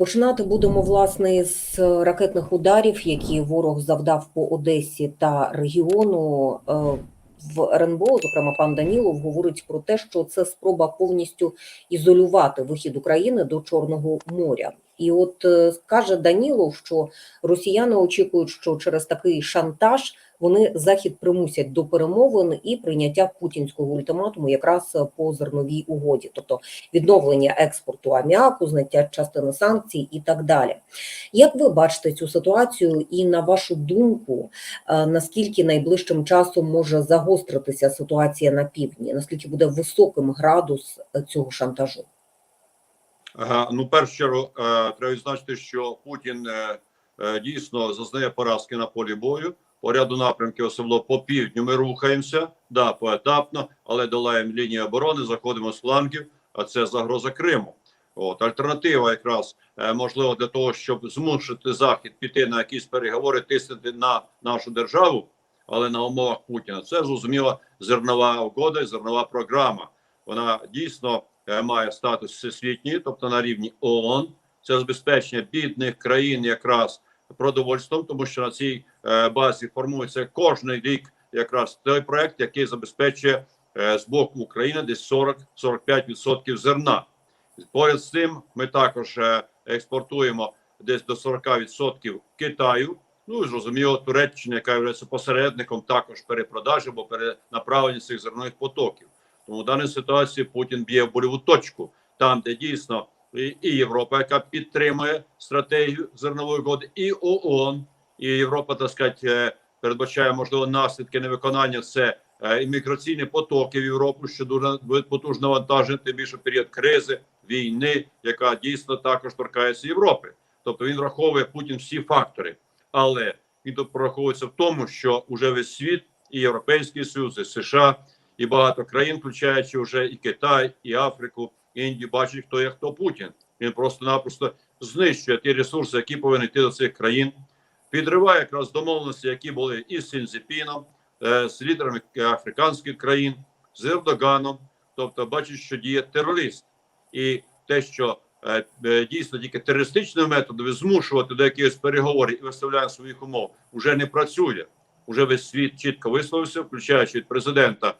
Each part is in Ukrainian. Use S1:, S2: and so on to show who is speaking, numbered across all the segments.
S1: Починати будемо власне з ракетних ударів, які ворог завдав по Одесі та регіону. Е, В РНБО, зокрема, пан Данілов говорить про те, що це спроба повністю ізолювати вихід України до Чорного моря. І от е, каже Данілов, що росіяни очікують, що через такий шантаж вони захід примусять до перемовин і прийняття путінського ультиматуму якраз по зерновій угоді, тобто відновлення експорту аміаку, зняття частини санкцій і так далі. Як ви бачите цю ситуацію, і на вашу думку, е, наскільки найближчим часом може загостритися ситуація на півдні? Наскільки буде високим градус е, цього шантажу?
S2: Ага, ну, першу чергу, е, треба відзначити, що Путін е, е, дійсно зазнає поразки на полі бою. По ряду напрямків, особливо по півдню, ми рухаємося, да, поетапно, але долаємо лінію оборони, заходимо з флангів, а це загроза Криму. От альтернатива, якраз е, можливо, для того, щоб змусити Захід піти на якісь переговори, тиснути на нашу державу, але на умовах Путіна. Це зрозуміла зернова угода, і зернова програма. Вона дійсно е, має статус всесвітній, тобто на рівні ООН. Це забезпечення бідних країн якраз продовольством, тому що на цій е, базі формується кожний рік якраз той проект, який забезпечує е, з боку України десь 40-45% зерна. Поряд з цим ми також е, експортуємо десь до 40% Китаю. Ну і зрозуміло, Туреччина, яка є посередником також перепродажі або перенаправлення цих зернових потоків. Тому в даній ситуації Путін б'є в больову точку, там, де дійсно і, Європа, яка підтримує стратегію зернової угоди, і ООН, і Європа, так сказати, е, передбачає можливо наслідки невиконання. Це е, імміграційні потоки в Європу, що дуже потужно навантажити, тим більше період кризи, війни, яка дійсно також торкається Європи. Тобто він враховує Путін всі фактори, але він тут прораховується в тому, що вже весь світ, і Європейський Союз, і США, і багато країн, включаючи вже і Китай, і Африку, і Індію, бачать, хто є хто Путін. Він просто-напросто знищує ті ресурси, які повинні йти до цих країн, підриває якраз домовленості, які були із Сінзіпіном, е, з лідерами африканських країн, з Ердоганом. Тобто, бачить, що діє терорист, і те, що е, е, дійсно тільки терористичними методами змушувати до якихось переговорів і виставляє своїх умов, вже не працює. Уже весь світ чітко висловився, включаючи від президента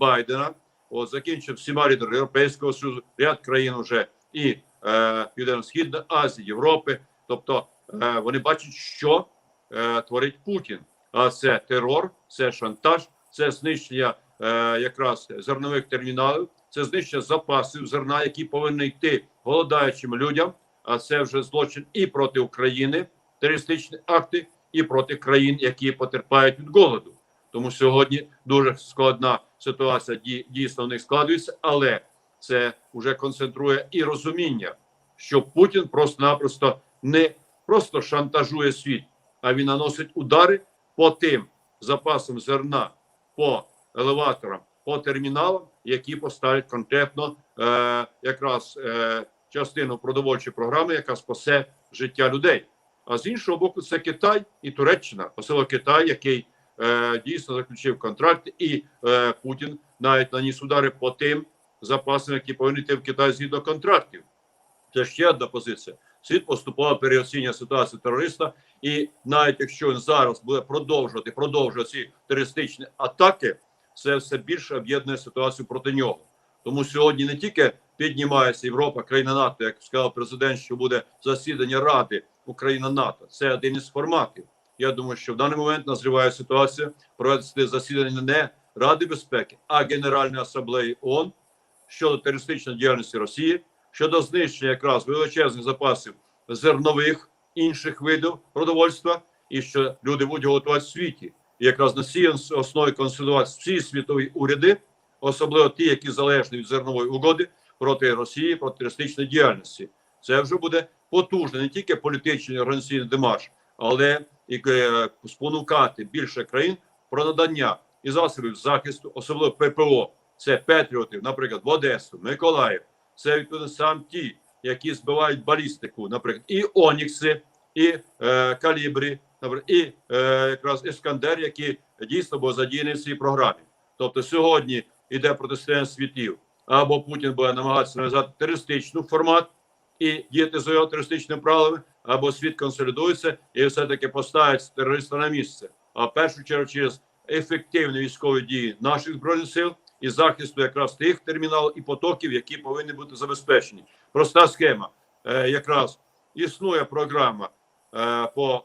S2: Байдена. От закінчив всіма лідерами Європейського Союзу, ряд країн вже і е, Південно-Східної Азії, Європи. Тобто е, вони бачать, що е, творить Путін. А це терор, це шантаж, це знищення е, якраз зернових терміналів, це знищення запасів зерна, які повинні йти голодаючим людям. А це вже злочин і проти України, терористичні акти, і проти країн, які потерпають від голоду. Тому сьогодні дуже складна ситуація дійсно в них складується, але це вже концентрує і розуміння, що Путін просто-напросто не просто шантажує світ, а він наносить удари по тим запасам зерна, по елеваторам, по терміналам, які поставлять конкретно е, якраз е, частину продовольчої програми, яка спасе життя людей. А з іншого боку, це Китай і Туреччина, особливо Китай, який е, дійсно заключив контракт, і е, Путін навіть наніс удари по тим запасам, які повинні йти в Китай згідно контрактів. Це ще одна позиція. Світ поступово переоцінює ситуацію терориста, і навіть якщо він зараз буде продовжувати продовжує ці терористичні атаки, це все більше об'єднує ситуацію проти нього. Тому сьогодні не тільки піднімається Європа, країна НАТО, як сказав президент, що буде засідання Ради Україна НАТО. Це один із форматів. Я думаю, що в даний момент назріває ситуація провести засідання не Ради безпеки, а Генеральної асамблеї ООН щодо терористичної діяльності Росії, щодо знищення якраз величезних запасів зернових інших видів продовольства, і що люди будуть готувати в світі. І якраз на цій основі консолідувати всі світові уряди, особливо ті, які залежні від зернової угоди проти Росії, проти терористичної діяльності. Це вже буде потужний не тільки політичний організаційний демарш, але і спонукати більше країн про надання і засобів захисту, особливо ППО. Це Петріотів, наприклад, в Одесу, Миколаїв. Це відповідно сам ті, які збивають балістику, наприклад, і Онікси, і е, Калібрі, наприклад, і е, якраз Іскандер, які дійсно були задіяні в цій програмі. Тобто сьогодні йде протистояння світів, або Путін буде намагатися нав'язати терористичний формат, і діяти за його терористичними правилами, або світ консолідується і все-таки поставить терориста на місце. А в першу чергу через ефективні військові дії наших збройних сил і захисту якраз тих терміналів і потоків, які повинні бути забезпечені. Проста схема. Е, якраз існує програма е, по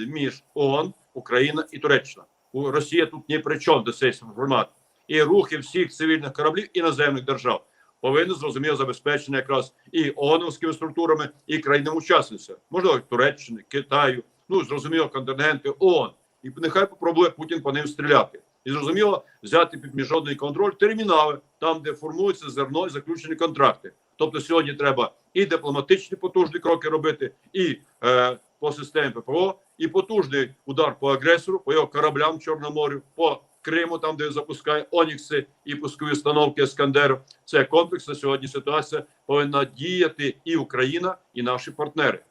S2: е, між ООН, Україна і Туреччина. У Росія тут ні при чому до цієї формат. І рухи всіх цивільних кораблів іноземних держав повинні зрозуміло забезпечені якраз і ООНовськими структурами, і країнами-учасницями, можливо, Туреччини, Китаю, ну зрозуміло, контингенти ООН. І нехай попробує Путін по ним стріляти. І зрозуміло, взяти під міжнародний контроль термінали, там, де формується зерно і заключені контракти. Тобто сьогодні треба і дипломатичні потужні кроки робити, і е, по системі ППО, і потужний удар по агресору, по його кораблям в Чорному по Криму, там де запускає Онікси і пускові установки Ескандеру. Це комплексна сьогодні ситуація повинна діяти і Україна, і наші партнери.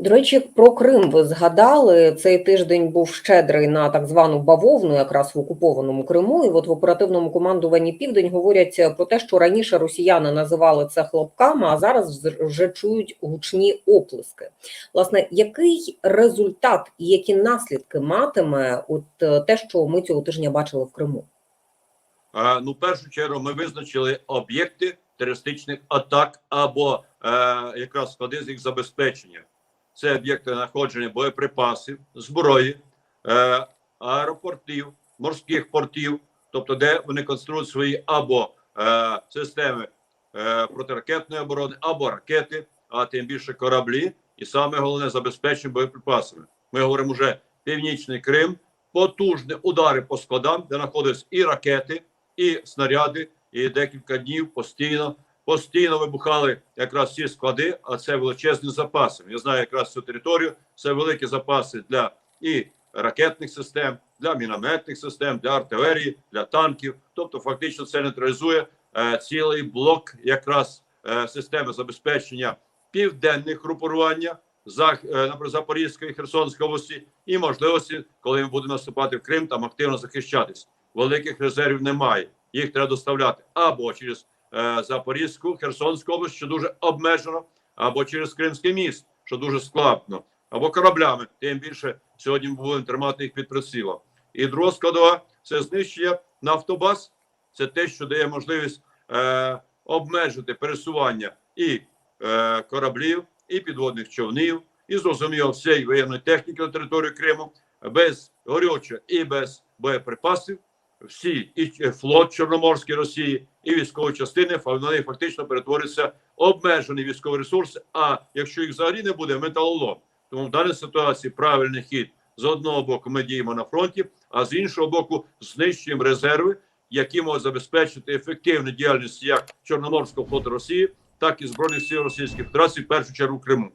S1: До речі, про Крим ви згадали. Цей тиждень був щедрий на так звану бавовну, якраз в окупованому Криму. І от в оперативному командуванні Південь говорять про те, що раніше росіяни називали це хлопками, а зараз вже чують гучні оплески. Власне, який результат і які наслідки матиме от е, те, що ми цього тижня бачили в Криму?
S2: Е, ну, першу чергу, ми визначили об'єкти терористичних атак або е, якраз склади з їх забезпечення. Це об'єкти знаходження боєприпасів, зброї, е, аеропортів, морських портів, тобто, де вони конструюють свої або е, системи е, протиракетної оборони, або ракети, а тим більше кораблі, і саме головне забезпечення боєприпасами. Ми говоримо вже Північний Крим, потужні удари по складам, де знаходяться і ракети, і снаряди, і декілька днів постійно. Постійно вибухали якраз ці склади, а це величезні запаси. Я знаю якраз цю територію. Це великі запаси для і ракетних систем, для мінометних систем, для артилерії, для танків. Тобто, фактично, це нейтралізує е, цілий блок якраз е, системи забезпечення південних групування зах, е, наприклад, Запорізької Херсонської області і можливості, коли ми будемо наступати в Крим, там активно захищатись. Великих резервів немає. Їх треба доставляти або через Запорізьку, Херсонську область, що дуже обмежено, або через Кримський міст, що дуже складно, або кораблями. Тим більше сьогодні ми будемо тримати їх під прицілом. І друга складова це знищення нафтобаз. Це те, що дає можливість е, обмежити пересування і е, кораблів, і підводних човнів, і зрозуміло всієї воєнної техніки на території Криму без горючого і без боєприпасів. Всі і флот Чорноморської Росії, і військові частини вони фактично перетворюються в обмежені військові ресурси. А якщо їх взагалі не буде, металолом. Тому в даній ситуації правильний хід з одного боку ми діємо на фронті, а з іншого боку, знищуємо резерви, які можуть забезпечити ефективну діяльність як Чорноморського флоту Росії, так і збройних сил Російської Федерації, в першу чергу Криму.